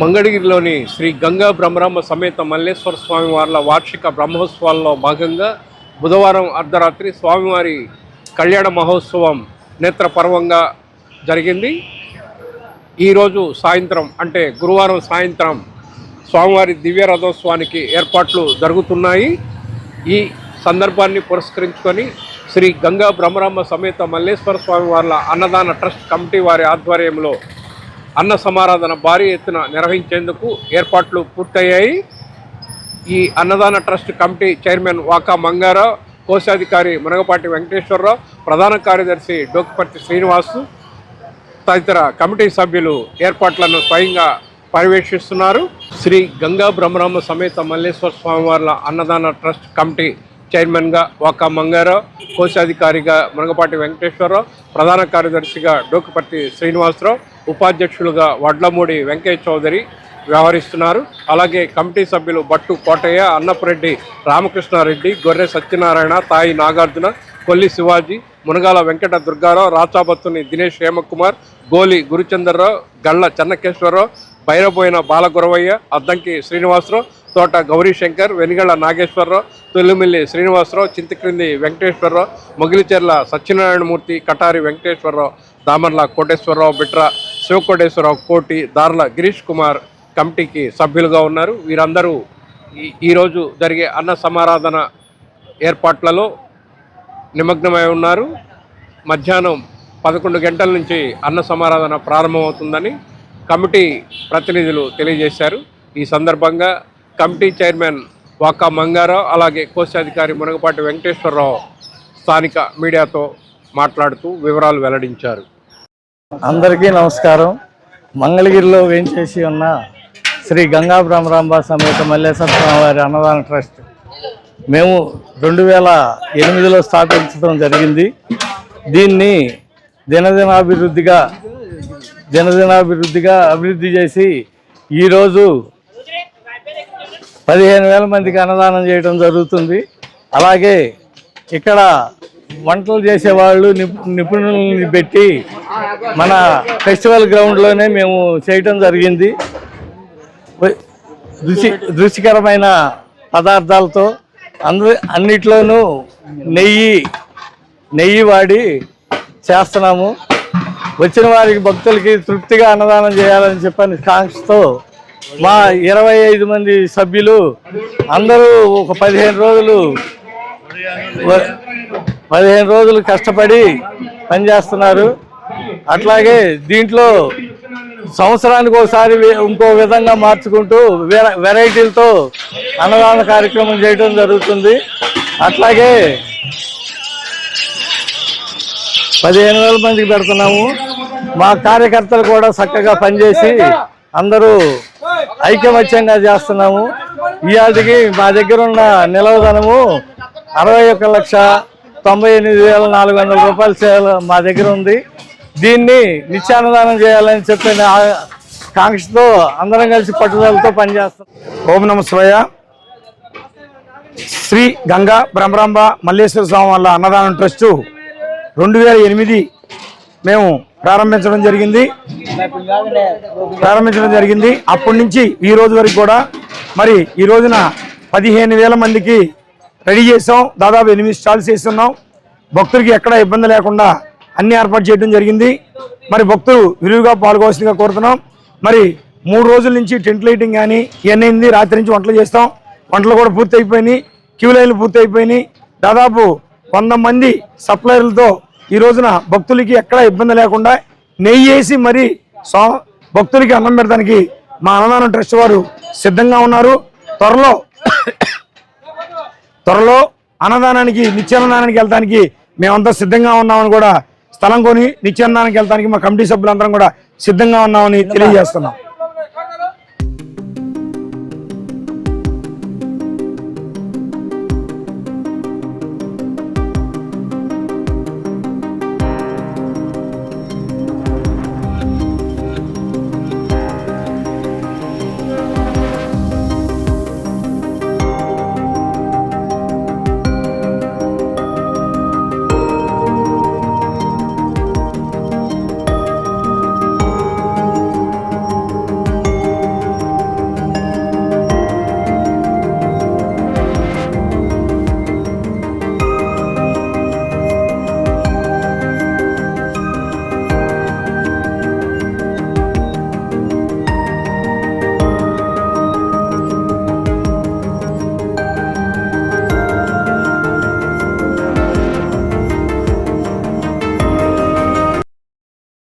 మంగళగిరిలోని శ్రీ గంగా బ్రహ్మరామ సమేత మల్లేశ్వర స్వామి వార్ల వార్షిక బ్రహ్మోత్సవాల్లో భాగంగా బుధవారం అర్ధరాత్రి స్వామివారి కళ్యాణ మహోత్సవం నేత్రపర్వంగా జరిగింది. ఈరోజు సాయంత్రం అంటే గురువారం సాయంత్రం స్వామివారి దివ్య రథోత్సవానికి ఏర్పాట్లు జరుగుతున్నాయి. ఈ సందర్భాన్ని పురస్కరించుకొని శ్రీ గంగా బ్రహ్మరామ సమేత మల్లేశ్వర స్వామి వార్ల అన్నదాన ట్రస్ట్ కమిటీ వారి ఆధ్వర్యంలో అన్న సమారాధన భారీ ఎత్తున నిర్వహించేందుకు ఏర్పాట్లు పూర్తయ్యాయి. ఈ అన్నదాన trust committee chairman Vaka Mangarao కోశాధికారి మునగపాటి వెంకటేశ్వరరావు ప్రధాన కార్యదర్శి డోకిపర్తి శ్రీనివాసు తదితర కమిటీ సభ్యులు ఏర్పాట్లను స్వయంగా పర్యవేక్షిస్తున్నారు. శ్రీ గంగా బ్రహ్మరామ సమేత మల్లేశ్వర స్వామివార్ల అన్నదాన ట్రస్ట్ కమిటీ చైర్మన్గా వాకా మంగారావు కోశాధికారిగా మునగపాటి వెంకటేశ్వరరావు ప్రధాన కార్యదర్శిగా డోకిపర్తి శ్రీనివాసరావు ఉపాధ్యక్షులుగా వడ్లమూడి వెంకయ్య చౌదరి వ్యవహరిస్తున్నారు. అలాగే కమిటీ సభ్యులు బట్టు కోటయ్య అన్నపురెడ్డి రామకృష్ణారెడ్డి గొర్రె సత్యనారాయణ తాయి నాగార్జున కొల్లి శివాజీ మునగాల వెంకట దుర్గారావు రాచాబత్తుని దినేష్ హేమకుమార్ గోలి గురుచంద్రరావు గళ్ళ చెన్నకేశ్వరరావు బైరబోయిన బాలగురవయ్య అద్దంకి శ్రీనివాసరావు తోట గౌరీశంకర్ వెనిగళ్ళ నాగేశ్వరరావు తొల్లిమిల్లి శ్రీనివాసరావు చింతక్రింది వెంకటేశ్వరరావు మొగిలిచెర్ల సత్యనారాయణమూర్తి కటారి వెంకటేశ్వరరావు దామర్ల కోటేశ్వరరావు బిట్ర శివకోటేశ్వరరావు కోటి దార్ల గిరీష్ కుమార్ కమిటీకి సభ్యులుగా ఉన్నారు. వీరందరూ ఈరోజు జరిగే అన్న సమారాధన ఏర్పాట్లలో నిమగ్నమై ఉన్నారు. మధ్యాహ్నం పదకొండు గంటల నుంచి అన్న సమారాధన ప్రారంభమవుతుందని కమిటీ ప్రతినిధులు తెలియజేశారు. ఈ సందర్భంగా కమిటీ చైర్మన్ వాకా మంగారావు అలాగే కోశాధికారి మునగపాటి వెంకటేశ్వరరావు స్థానిక మీడియాతో మాట్లాడుతూ వివరాలు వెల్లడించారు. అందరికీ నమస్కారం. మంగళగిరిలో వేంచేసి ఉన్న శ్రీ గంగా బ్రహ్మరాంబ సమేత మల్లేశ్వర స్వామివారి అన్నదాన ట్రస్ట్. మేము రెండు వేల ఎనిమిదిలో స్థాపించడం జరిగింది. దీన్ని దినదినాభివృద్ధిగా దినదినాభివృద్ధిగా అభివృద్ధి చేసి ఈరోజు పదిహేను వేల మందికి అన్నదానం చేయడం జరుగుతుంది. అలాగే ఇక్కడ వంటలు చేసేవాళ్ళు నిపు నిపుణుల్ని పెట్టి మన ఫెస్టివల్ గ్రౌండ్లోనే మేము చేయటం జరిగింది. రుచి రుచికరమైన పదార్థాలతో అందరి అన్నిట్లోనూ నెయ్యి నెయ్యి వాడి చేస్తున్నాము. వచ్చిన వారికి భక్తులకి తృప్తిగా అన్నదానం చేయాలని చెప్పని కాంక్షతో మా ఇరవై ఐదు మంది సభ్యులు అందరూ ఒక పదిహేను రోజులు పదిహేను రోజులు కష్టపడి పనిచేస్తున్నారు. అట్లాగే దీంట్లో సంవత్సరానికి ఒకసారి ఇంకో విధంగా మార్చుకుంటూ వెర- వెరైటీలతో అన్నదాన కార్యక్రమం చేయడం జరుగుతుంది. అట్లాగే పదిహేను వేల మందికి పెడుతున్నాము. మా కార్యకర్తలు కూడా చక్కగా పనిచేసి అందరూ ఐక్యమత్యంగా చేస్తున్నాము. ఇవాళకి మా దగ్గర ఉన్న నిలవధనము అరవై ఒక్క లక్ష తొంభై ఎనిమిది వేల నాలుగు వందల రూపాయల సేవలు మా దగ్గర ఉంది. దీన్ని నిత్యాన్నదానం చేయాలని చెప్పిన కాంక్షతో అందరం కలిసి పట్టుదలతో పనిచేస్తాం. ఓం నమ శివయ. శ్రీ గంగా బ్రహ్మరాంబ మల్లేశ్వర స్వామి వల్ల అన్నదానం ట్రస్టు రెండు వేల ఎనిమిది మేము ప్రారంభించడం జరిగింది. ప్రారంభించడం జరిగింది. అప్పటి నుంచి ఈ రోజు వరకు కూడా మరి ఈ రోజున పదిహేను వేల మందికి రెడీ చేసాం. దాదాపు ఎనిమిది స్టాల్స్ వేస్తున్నాం. భక్తులకి ఎక్కడ ఇబ్బంది లేకుండా అన్ని ఏర్పాటు చేయడం జరిగింది. మరి భక్తులు విరివిగా పాల్గొవలసిందిగా కోరుతున్నాం. మరి మూడు రోజుల నుంచి టెంట్ లైటింగ్ కానీ ఇవన్నీ రాత్రి నుంచి వంటలు చేస్తాం. వంటలు కూడా పూర్తి అయిపోయినాయి క్యూ లైన్లు పూర్తి అయిపోయినాయి దాదాపు వంద మంది సప్లయర్లతో ఈ రోజున భక్తులకి ఎక్కడ ఇబ్బంది లేకుండా నెయ్యి వేసి మరి భక్తులకి అన్నం పెడతానికి మా అన్నదానం ట్రస్ట్ వారు సిద్ధంగా ఉన్నారు. త్వరలో త్వరలో అన్నదానానికి నిత్యాన్నదానానికి వెళ్తానికి మేమంతా సిద్ధంగా ఉన్నామని కూడా స్థలం కొని నిత్యాన్నదానానికి వెళ్తానికి మా కమిటీ సభ్యులందరం కూడా సిద్ధంగా ఉన్నామని తెలియజేస్తున్నాం.